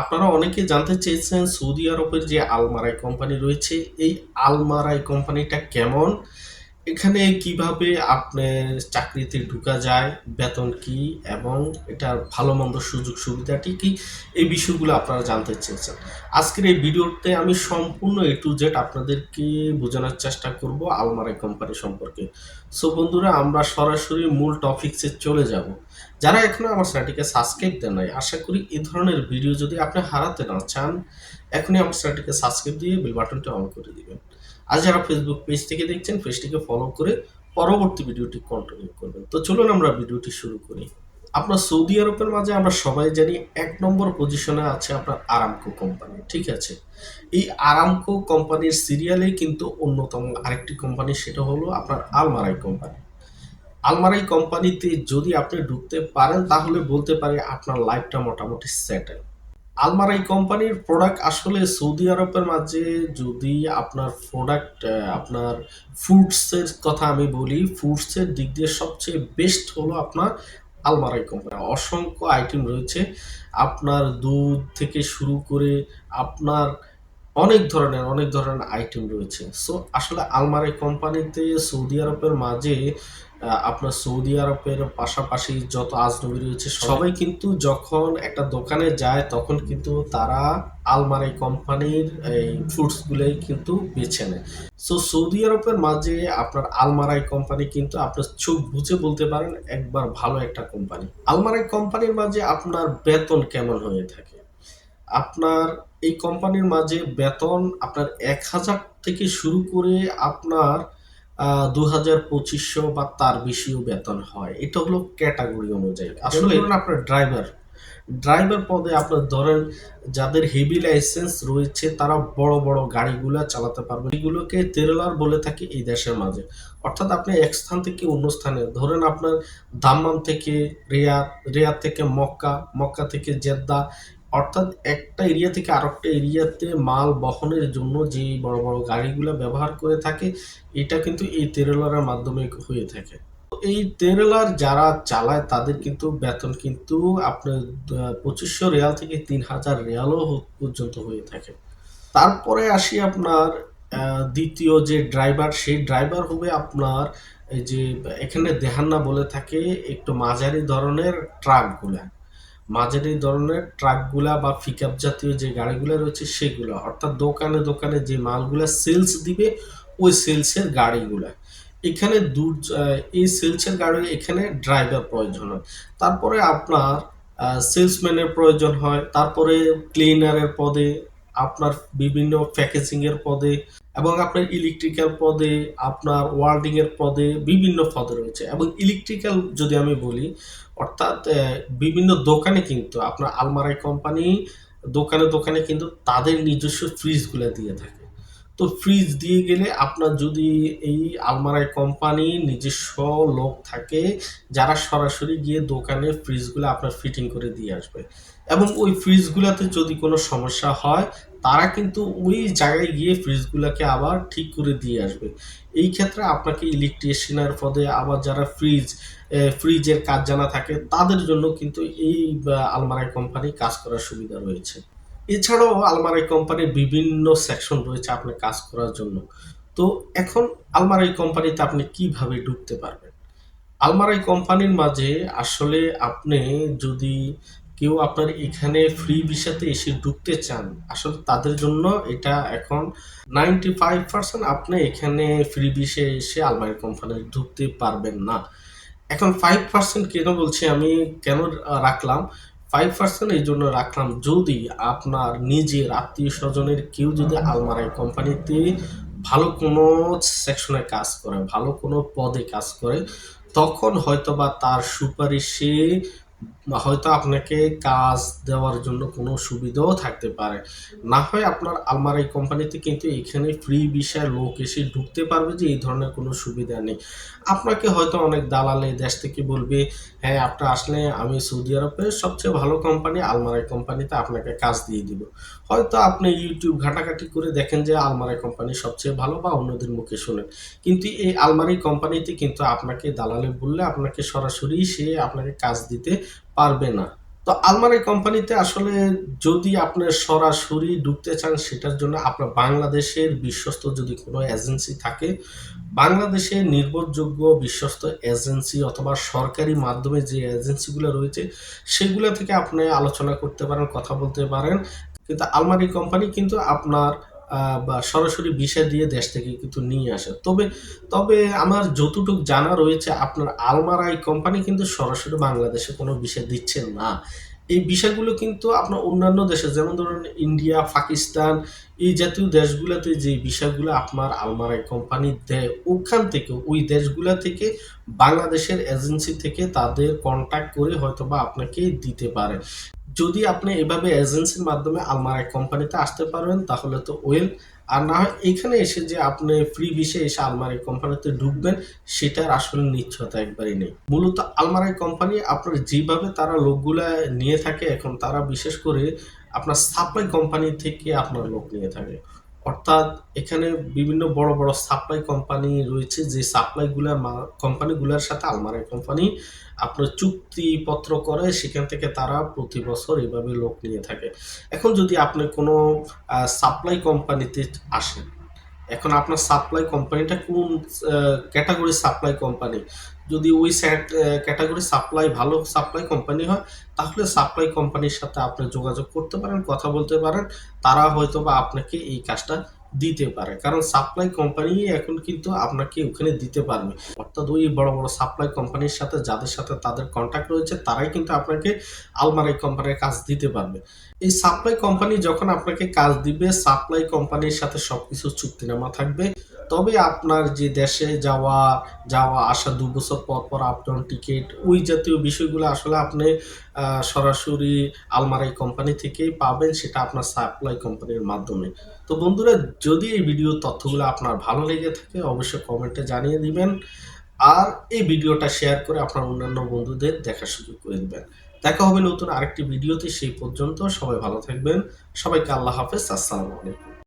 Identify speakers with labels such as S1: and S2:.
S1: আপনারা অনেকে জানতে চেয়েছেন সৌদি আরবের যে আলমারাই কোম্পানি রয়েছে এই আলমারাই কোম্পানিটা কেমন? এখানে কীভাবে আপনার চাকরিতে ঢুকা যায়, বেতন কি এবং এটার ভালো মন্দ সুযোগ সুবিধাটি কি, এই বিষয়গুলো আপনারা জানতে চেয়েছেন। আজকের এই ভিডিওতে আমি সম্পূর্ণ এ টু জেড আপনাদেরকে বোঝানোর চেষ্টা করব আলমারাই কোম্পানি সম্পর্কে। সো বন্ধুরা, আমরা সরাসরি মূল টপিক্সে চলে যাব। যারা এখনও আমার চ্যানেলটিকে সাবস্ক্রাইব দেন নাই, আশা করি এই ধরনের ভিডিও যদি আপনি হারাতে না চান, এখনই আমার চ্যানেলটিকে সাবস্ক্রাইব দিয়ে বেল বাটনটি অন করে দিবেন। আর যারা ফেসবুক পেজ থেকে দেখছেন পেজটিকে ফলো করে পরবর্তী ভিডিওটি কন্টিনিউ করবেন। তো চলুন আমরা ভিডিওটি শুরু করি। আপনার সৌদি আরবের মাঝে আমরা সবাই জানি এক নম্বর পজিশনে আছে আপনার আরামকো কোম্পানি ঠিক আছে? এই আরামকো কোম্পানির সিরিয়ালে কিন্তু অন্যতম আরেকটি কোম্পানি সেটা হলো আপনার আলমারাই কোম্পানি আলমারাই কোম্পানিতে যদি আপনি ঢুকতে পারেন, তাহলে বলতে পারে আপনার লাইফটা মোটামুটি সেটেল আলমারাই কোম্পানির প্রোডাক্ট আসলে সৌদি আরবের মাঝে যদি আপনার প্রোডাক্ট আপনার ফুডসের কথা আমি বলি ফুডসের দিক দিয়ে সবচেয়ে বেস্ট হলো আপনার আলমারাই কোম্পানি। অসংখ্য আইটেম রয়েছে। আপনার দুধ থেকে শুরু করে আপনার অনেক ধরনের অনেক ধরনের আইটেম রয়েছে। সো আসলে আলমারাই কোম্পানিতে সৌদি আরবের মাঝে আপনার সৌদি আরবের পাশাপাশি যত আজনবী রয়েছে সবাই কিন্তু যখন একটা দোকানে যায় তখন কিন্তু তারা আলমারাই কোম্পানির এই ফ্রুটসগুলোই কিন্তু বেছে নেয়। সো সৌদি আরবের মাঝে আপনার আলমারাই কোম্পানি কিন্তু আপনার চোখ বুঝে বলতে পারেন একবার ভালো একটা কোম্পানি। আলমারাই কোম্পানির মাঝে আপনার বেতন কেমন হয়ে থাকে? আপনার এই কোম্পানির মাঝে বেতন আপনার এক হাজার থেকে শুরু করে আপনার দু হাজার পঁচিশশো বা তার বেশিও বেতন হয়। এটা হলো ক্যাটাগরি অনুযায়ী। আসলে আপনার ড্রাইভার ড্রাইভার পদে আপনার ধরেন যাদের হেভি লাইসেন্স রয়েছে তারা বড় বড় গাড়িগুলা চালাতে পারবে। এগুলোকে তেরলার বলে থাকে এই দেশের মাঝে। অর্থাৎ আপনি এক স্থান থেকে অন্য স্থানে ধরেন আপনার দাম্মাম থেকে রিয়াদ রিয়াদ থেকে মক্কা মক্কা থেকে জেদ্দা অর্থাৎ একটা এরিয়া থেকে আরেকটা এরিয়াতে মাল বহনের জন্য যে বড় বড় গাড়িগুলো ব্যবহার করে থাকে, এটা কিন্তু এই তেরলারের মাধ্যমে হয়ে থাকে। এই তেরলার যারা চালায়, তাদের কিন্তু বেতন কিন্তু আপনার পঁচিশশো রিয়াল থেকে তিন হাজার রিয়ালও পর্যন্ত হয়ে থাকে। তারপরে আসি আপনার দ্বিতীয় যে ড্রাইভার, সেই ড্রাইভার হবে আপনার এই যে, এখানে দেহান্না বলে থাকে, একটু মাঝারি ধরনের ট্রাকগুলা। মাঝারি ধরনের ট্রাকগুলা বা পিকআপ জাতীয় যে গাড়িগুলো রয়েছে সেগুলো, অর্থাৎ দোকানে দোকানে যে মালগুলা সেলস দিবে, ওই সেলসের গাড়িগুলা। এখানে দূর এই সেলসের গাড়ি এখানে ড্রাইভার প্রয়োজন হয়। তারপরে আপনার সেলসম্যানের প্রয়োজন হয়, তারপরে ক্লিনারের পদে, আপনার বিভিন্ন প্যাকেজিং এর পদে, এবং আপনার ইলেকট্রিক্যাল পদে, আপনার ওয়ার্ডিং এর পদে বিভিন্ন পদে রয়েছে। এবং ইলেকট্রিক্যাল যদি আমি বলি অর্থাৎ বিভিন্ন দোকানে কিন্তু আপনার আলমারাই কোম্পানি দোকানে দোকানে কিন্তু তাদের নিজস্ব ফ্রিজগুলো দিয়ে থাকে। তো ফ্রিজ দিয়ে গেলে আপনার যদি এই আলমারাই কোম্পানি নিজস্ব লোক থাকে, যারা সরাসরি গিয়ে দোকানে ফ্রিজগুলো আপনার ফিটিং করে দিয়ে আসবে। এবং ওই ফ্রিজগুলোতে যদি কোনো সমস্যা হয় তারা কিন্তু ওই জায়গায় গিয়ে ফ্রিজগুলোকে আবার ঠিক করে দিয়ে আসবে। এই ক্ষেত্রে আপনাকে ইলেকট্রিশিয়ানের পদে আবার যারা ফ্রিজ ফ্রিজের কাজ জানা থাকে, তাদের জন্য কিন্তু এই আলমারাই কোম্পানি কাজ করার সুবিধা রয়েছে। এছাড়াও আলমারাই কোম্পানির বিভিন্ন সেকশন রয়েছে আপনার কাজ করার জন্য। তো এখন আলমারাই কোম্পানিতে আপনি কীভাবে ঢুকতে পারবেন? আলমারাই কোম্পানির মাঝে আসলে আপনি যদি কেউ আপনার এখানে ফ্রি ভিসাতে এসে ঢুকতে চান, আসলে তাদের জন্য এটা এখন নাইনটি ফাইভ পার্সেন্ট আপনি এখানে ফ্রি ভিসে এসে আলমারি কোম্পানি ঢুকতে পারবেন না। এখন ফাইভ পার্সেন্ট কেন বলছি আমি, কেন রাখলাম? ফাইভ পার্সেন্ট এই জন্য রাখলাম যদি আপনার নিজের আত্মীয় স্বজনের কেউ যদি আলমারাই কোম্পানিতে ভালো কোনো সেকশনে কাজ করে, ভালো কোনো পদে কাজ করে, তখন হয়তোবা তার সুপারিশে হয়তো আপনাকে কাজ দেওয়ার জন্য কোনো সুবিধাও থাকতে পারে। না হয় আপনার আলমারি কোম্পানিতে কিন্তু এখানে ফ্রি বিষয় লোক এসে ঢুকতে পারবে যে এই ধরনের কোনো সুবিধা নেই। আপনাকে হয়তো অনেক দালাল দেশ থেকে বলবে হ্যাঁ আপনি আসলে আমি সৌদি আরবের সবচেয়ে ভালো কোম্পানি, আলমারি কোম্পানিতে আপনাকে কাজ দিয়ে দিব। হয়তো আপনি ইউটিউব ঘাটাঘাটি করে দেখেন যে আলমারি কোম্পানি সবচেয়ে ভালো বা অন্যদের মুখে শোনেন। কিন্তু এই আলমারি কোম্পানিতে কিন্তু আপনাকে দালালে বললে আপনাকে সরাসরি সে আপনাকে কাজ দিতে পারবে না। তো আলমারি কোম্পানিতে আসলে যদি আপনি সরাসরি ঢুকতে চান, সেটার জন্য আপনার বাংলাদেশের বিশ্বস্ত যদি কোনো এজেন্সি থাকে, বাংলাদেশে নির্ভরযোগ্য বিশ্বস্ত এজেন্সি অথবা সরকারি মাধ্যমে যে এজেন্সিগুলো রয়েছে, সেগুলো থেকে আপনি আলোচনা করতে পারেন, কথা বলতে পারেন। কিন্তু আলমারি কোম্পানি কিন্তু আপনার বা সরাসরি বিষয় দিয়ে দেশ থেকে কিন্তু নিয়ে আসে। তবে তবে আমার যতটুকু জানা রয়েছে, আপনার আলমারাই কোম্পানি কিন্তু সরাসরি বাংলাদেশে কোনো বিষয় দিচ্ছেন না। এই বিষয়গুলো কিন্তু আপনার অন্যান্য দেশে, যেমন ধরুন ইন্ডিয়া, পাকিস্তান, এই জাতীয় দেশগুলোতে যে বিষয়গুলো আপনার আলমারাই কোম্পানি দেয়, ওখান থেকে, ওই দেশগুলো থেকে, বাংলাদেশের এজেন্সি থেকে তাদের কন্ট্যাক্ট করে হয়তো বা আপনাকে দিতে পারে। যদি আপনি এভাবে এজেন্সির মাধ্যমে আলমারাই কোম্পানিতে আসতে পারবেন তাহলে তো ওয়েল আর না হয় এখানে এসে যে আপনি ফ্রি বিষে এসে আলমারি কোম্পানিতে ঢুকবেন, সেটার আসলে নিশ্চয়তা একবারই নেই। মূলত আলমারি কোম্পানি আপনার যেভাবে তারা লোকগুলা নিয়ে থাকে, এখন তারা বিশেষ করে আপনার সাপ্লাই কোম্পানি থেকে আপনার লোক নিয়ে থাকে। অর্থাৎ এখানে বিভিন্ন বড় বড় সাপ্লাই কোম্পানি রয়েছে, যে সাপ্লাইগুলার কোম্পানিগুলোর সাথে আলমারের কোম্পানি আপনার চুক্তিপত্র করে, সেখান থেকে তারা প্রতি বছর এভাবে লোক নিয়ে থাকে। এখন যদি আপনি কোনো সাপ্লাই কোম্পানিতে আসেন এখন আপনার সাপ্লাই কোম্পানিটা কোন ক্যাটাগরি সাপ্লাই কোম্পানি যদি ওই ক্যাটাগরি সাপ্লাই ভালো সাপ্লাই কোম্পানি হয়, তাহলে সাপ্লাই কোম্পানির সাথে আপনি যোগাযোগ করতে পারেন, কথা বলতে পারেন। তারা হয়তো বা আপনাকে এই কাজটা দিতে পারে। কারণ সাপ্লাই কোম্পানি এখন কিন্তু আপনাকে ওখানে দিতে পারবে। অর্থাৎ ওই বড় বড় সাপ্লাই কোম্পানির সাথে, যাদের সাথে তাদের কন্ট্যাক্ট রয়েছে, তারাই কিন্তু আপনাকে আলমারি কোম্পানির কাজ দিতে পারবে। এই সাপ্লাই কোম্পানি যখন আপনাকে কাজ দিবে সাপ্লাই কোম্পানির সাথে সবকিছু চুক্তিনামা থাকবে। তবে আপনার যে দেশে যাওয়া যাওয়া, আসা দু বছর পর পর আপডাউন টিকিট ওই জাতীয় বিষয়গুলো আসলে আপনি সরাসরি আলমারাই কোম্পানি থেকেই পাবেন, সেটা আপনার সাপ্লাই কোম্পানির মাধ্যমে। তো বন্ধুরা, যদি এই ভিডিও তথ্যগুলো আপনার ভালো লেগে থাকে, অবশ্যই কমেন্টে জানিয়ে দিবেন। আর এই ভিডিওটা শেয়ার করে আপনার অন্যান্য বন্ধুদের দেখার সুযোগ করে দিবেন। দেখা হবে নতুন আরেকটি ভিডিওতে সেই পর্যন্ত সবাই ভালো থাকবেন। সবাইকে আল্লাহ হাফেজ, আসসালামু আলাইকুম।